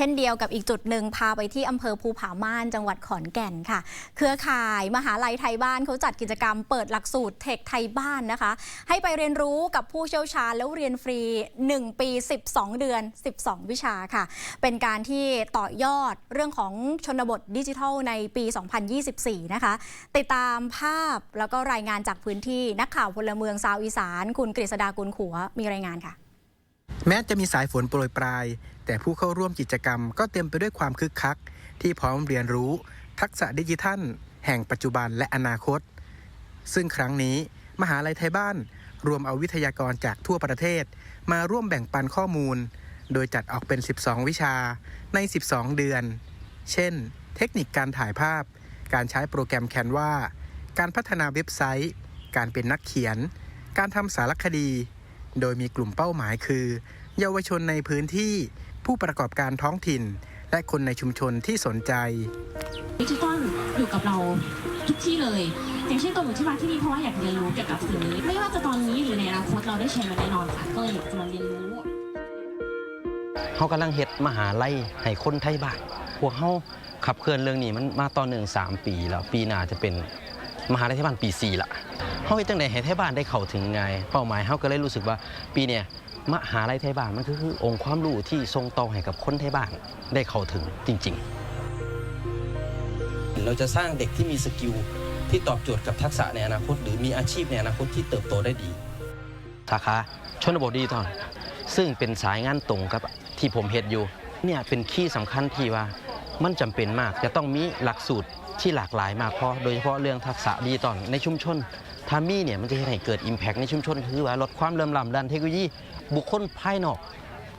เช่นเดียวกับอีกจุดหนึ่งพาไปที่อำเภอภูผาม่านจังหวัดขอนแก่นค่ะ เครือข่ายมหาลัยไทยบ้านเขาจัดกิจกรรมเปิดหลักสูตรเทคไทยบ้านนะคะ ให้ไปเรียนรู้กับผู้เชี่ยวชาญแล้วเรียนฟรี 1 ปี 12 เดือน 12 วิชาค่ะ เป็นการที่ต่อยอดเรื่องของชนบทดิจิทัลในปี 2024 นะคะ ติดตามภาพแล้วก็รายงานจากพื้นที่นักข่าวพลเมืองซาวอีสาน คุณกฤษดากุลขัวมีรายงานค่ะ แม้จะมีสายฝนโปรยปลาย แต่ผู้เข้าร่วมกิจกรรมก็เต็มไปด้วยความคึกคัก ที่พร้อมเรียนรู้ ทักษะดิจิทัล แห่งปัจจุบันและอนาคต ซึ่งครั้งนี้ มหาลัยไทยบ้าน รวมเอาวิทยากรจากทั่วประเทศ มาร่วมแบ่งปันข้อมูล โดยจัดออกเป็น 12 วิชาใน 12 เดือน เช่น เทคนิคการถ่ายภาพ การใช้โปรแกรมแคนวาการพัฒนาเว็บไซต์ การเป็นนักเขียน การทำสารคดี โดยมีกลุ่มเป้าหมายคือ เยาวชนในพื้นที่ผู้ประกอบการท้องถิ่น และคนในชุมชนที่สนใจดิจิตอลอยู่กับเราทุกที่เลย อย่างเช่นตัวหนูที่มาที่นี่เพราะว่าอยากเรียนรู้เกี่ยวกับสิ่งนี้ ไม่ว่าจะตอนนี้หรือในอนาคตเราได้ใช้มันแน่นอนค่ะก็เลยอยากจะมาเรียนรู้เขากำลังเฮ็ดมหาลัยให้คนไทยบ้านพวกเขาขับเคลื่อนเรื่องนี้มันมาต่อเนื่อง3 ปีแล้ว ปีหน้าจะเป็นมหาลัยไทยบ้านปี4ละ เขาเฮ็ดจังไดให้ไทยบ้านได้เข้าถึงไงเป้าหมายเขาก็เลยรู้สึกว่าปีเนี้ยมหาลัยไทยบ้านมันก็คือองค์ความรู้ที่ทรงต่อให้กับคนไทยบ้านได้เข้าถึงจริง ๆ เราจะสร้างเด็กที่มีสกิลที่ตอบโจทย์กับทักษะในอนาคต หรือมีอาชีพในอนาคตที่เติบโตได้ดีสาขาชนบทดิจิทัลซึ่งเป็นสายงานตรงกับที่ผมเฮ็ดอยู่เนี่ยเป็นคีย์สำคัญที่ว่ามันจำเป็นมากจะต้องมีหลักสูตรที่หลากหลายมากพอโดยเฉพาะเรื่องทักษะดิจิตอลในชุมชน ถ้ามีเนี่ยมันจะเฮ็ดให้เกิด Impact ในชุมชนคือว่าลดความเหลื่อมล้ำด้านเทคโนโลยี บุคคลภายนอก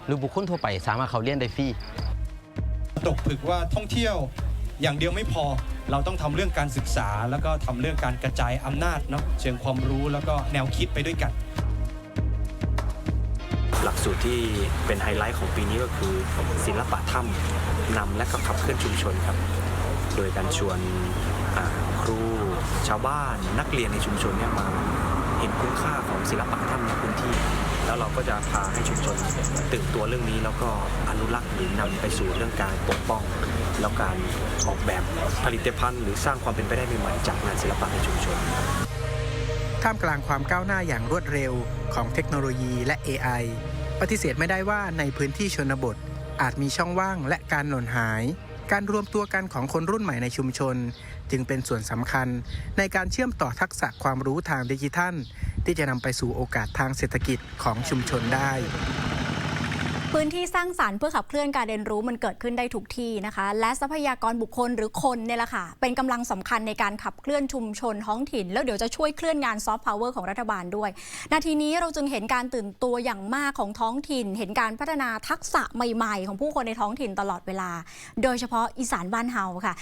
หรือบุคคลทั่วไปสามารถเข้าเรียนได้ฟรีตกผลึกว่าท่องเที่ยวอย่างเดียวไม่พอเราต้องทำเรื่องการศึกษา แล้วก็ทำเรื่องการกระจายอำนาจเนาะเชิงความรู้แล้วก็แนวคิดไปด้วยกัน หลักสูตรที่เป็นไฮไลท์ของปีนี้ก็คือศิลปะถ้ำนำและก็ขับเคลื่อนชุมชนครับโด ยการชวนครูชาวบ้านนักเรียนในชุมชนเนี่ยมาเห็นคุณค่าของศิลปะถ้ำในพื้นที่ แล้วเราก็จะพาให้ชุมชนตื่นตัวเรื่องนี้แล้วก็อนุรักษ์หรือนำไปสู่เรื่องการปกป้อง แล้วการออกแบบผลิตภัณฑ์ หรือสร้างความเป็นไปได้ใหม่ๆจากงานศิลปะในชุมชนท่ามกลางความก้าวหน้าอย่างรวดเร็วของเทคโนโลยีและ AI ปฏิเสธไม่ได้ว่าในพื้นที่ชนบทอาจมีช่องว่างและการหล่นหาย การรวมตัวกันของคนรุ่นใหม่ในชุมชน จึงเป็นส่วนสำคัญในการเชื่อมต่อทักษะความรู้ทางดิจิทัล ที่จะนำไปสู่โอกาสทางเศรษฐกิจของชุมชนได้ พื้นที่สร้างสารรค์เพื่อขับเคลื่อนการเรียนรู้มันเกิดขึ้นได้ทุกที่นะคะ และทรัพยากรบุคคลหรือคนเนี่ยแหละค่ะ เป็นกำลังสำคัญในการขับเคลื่อนชุมชนท้องถิ่น แล้วเดี๋ยวจะช่วยเคลื่อนงานซอฟต์พาวเวอร์ของรัฐบาลด้วย นาทีนี้เราจึงเห็นการตื่นตัวอย่างมากของท้องถิ่น เห็นการพัฒนาทักษะใหม่ ๆ ของผู้คนในท้องถิ่นตลอดเวลา โดยเฉพาะอีสานบ้านเฮาค่ะ